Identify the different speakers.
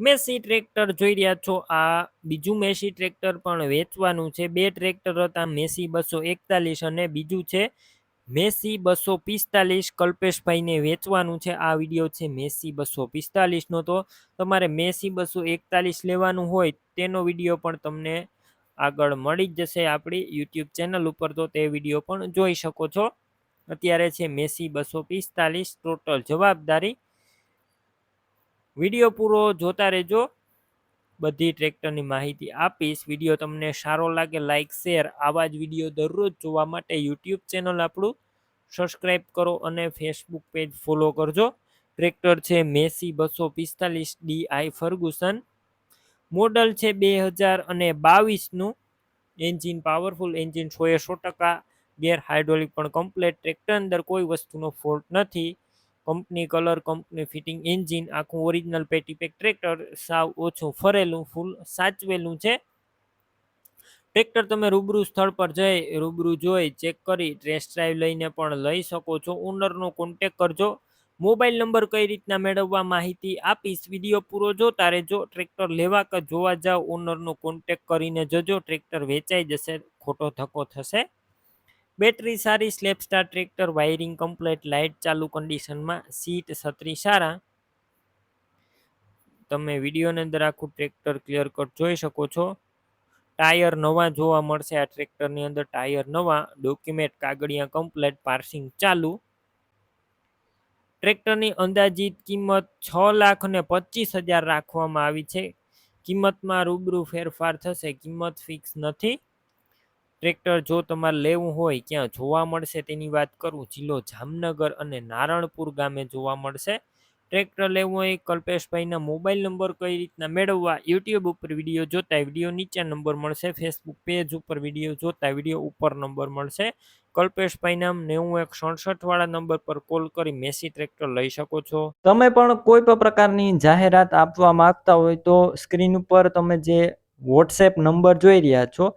Speaker 1: Massey tractor જોઈ રહ્યા છો. આ બીજું મેસી ટ્રેક્ટર પણ વેચવાનું છે. બે ટ્રેક્ટર હતા, મેસી બસો એકતાલીસ અને બીજું છે, મેસી બસો પિસ્તાલીસ. કલ્પેશભાઈને વેચવાનું છે. આ વીડિયો છે મેસી બસો પિસ્તાલીસનો. તો તમારે મેસી બસો એકતાલીસ લેવાનું હોય, તેનો વીડિયો પણ તમને આગળ મળી જ જશે આપણી યુટ્યુબ ચેનલ ઉપર. તો તે વીડિયો પણ જોઈ શકો છો. અત્યારે છે મેસી બસો પિસ્તાલીસ ટોટલ જવાબદારી વીડિયો પૂરો જોતા રહેજો. બધી ટ્રેક્ટરની માહિતી આપીશ. વીડિયો તમને સારો લાગે લાઇક શેર આવા જ વીડિયો દરરોજ જોવા માટે યુટ્યુબ ચેનલ આપણું સબસ્ક્રાઈબ કરો અને ફેસબુક પેજ ફોલો કરજો. ટ્રેક્ટર છે મેસી બસો પિસ્તાલીસ ડી આઈ ફર્ગુસન. મોડલ છે બે હજાર અને બાવીસનું. એન્જિન પાવરફુલ એન્જિન સોએ સો ટકા ગેર હાઇડ્રોલિક પણ કમ્પ્લેટ ટ્રેક્ટર અંદર કોઈ વસ્તુનો ફોલ્ટ નથી. Company colour, company fitting, engine, આખું ઓરિજિનલ પેટીપેક ટ્રેક્ટર, સાવ ઓછું ફરેલું, ફૂલ સાચવેલું છે. ટ્રેક્ટર તમે રૂબરૂ સ્થળ પર જઈ, રૂબરૂ જોઈ, ચેક કરી, ટેસ્ટ ડ્રાઈવ લઈને પણ લઈ શકો છો. ઓનરનો કોન્ટેક કરજો. મોબાઈલ નંબર કઈ રીતના મેળવવા માહિતી આપીશ, વીડિયો પૂરો જોતા રહેજો. ટ્રેક્ટર લેવા કે જોવા જાવ ઓનરનો કોન્ટેક કરીને જજો. ટ્રેક્ટર વેચાઈ જશે, ખોટો ધક્કો થશે. બેટરી સારી self start tractor, wiring complete, light ચાલુ કન્ડિશનમાં, સીટ છત્રી સારા. તમે વિડીયોની અંદર આખું ટ્રેક્ટર ક્લિયર કટ જોઈ શકો છો. ટાયર નવા જોવા મળશે. આ ટ્રેક્ટરની અંદર ટાયર નવા, ડોક્યુમેન્ટ કાગળિયા કમ્પ્લેટ, પાર્સિંગ ચાલુ. ટ્રેક્ટરની અંદાજિત કિંમત છ લાખ અને પચીસ હજાર રાખવામાં આવી છે. કિંમતમાં રૂબરૂ ફેરફાર થશે. કિંમત ફિક્સ નથી. ટ્રેક્ટર જો તમારે લેવું હોય ક્યાં જોવા મળશે તેની વાત કરું, જિલ્લો જામનગર અને નારણપુર ગામે જોવા મળશે. ટ્રેક્ટર લેવું હોય, કલ્પેશભાઈના મોબાઈલ નંબર કઈ રીતના મેળવવા, યુટ્યુબ ઉપર વીડિયો જોતા વીડિયો નીચે નંબર મળશે, ફેસબુક પેજ ઉપર વીડિયો જોતા વીડિયો ઉપર નંબર મળશે. કલ્પેશભાઈ નામ નેવું એક સડસઠ વાળા નંબર પર કોલ કરી મેસી ટ્રેક્ટર લઈ શકો છો.
Speaker 2: તમે પણ કોઈ પણ પ્રકારની જાહેરાત આપવા માંગતા હોય તો સ્ક્રીન ઉપર તમે જે વોટ્સએપ નંબર જોઈ રહ્યા છો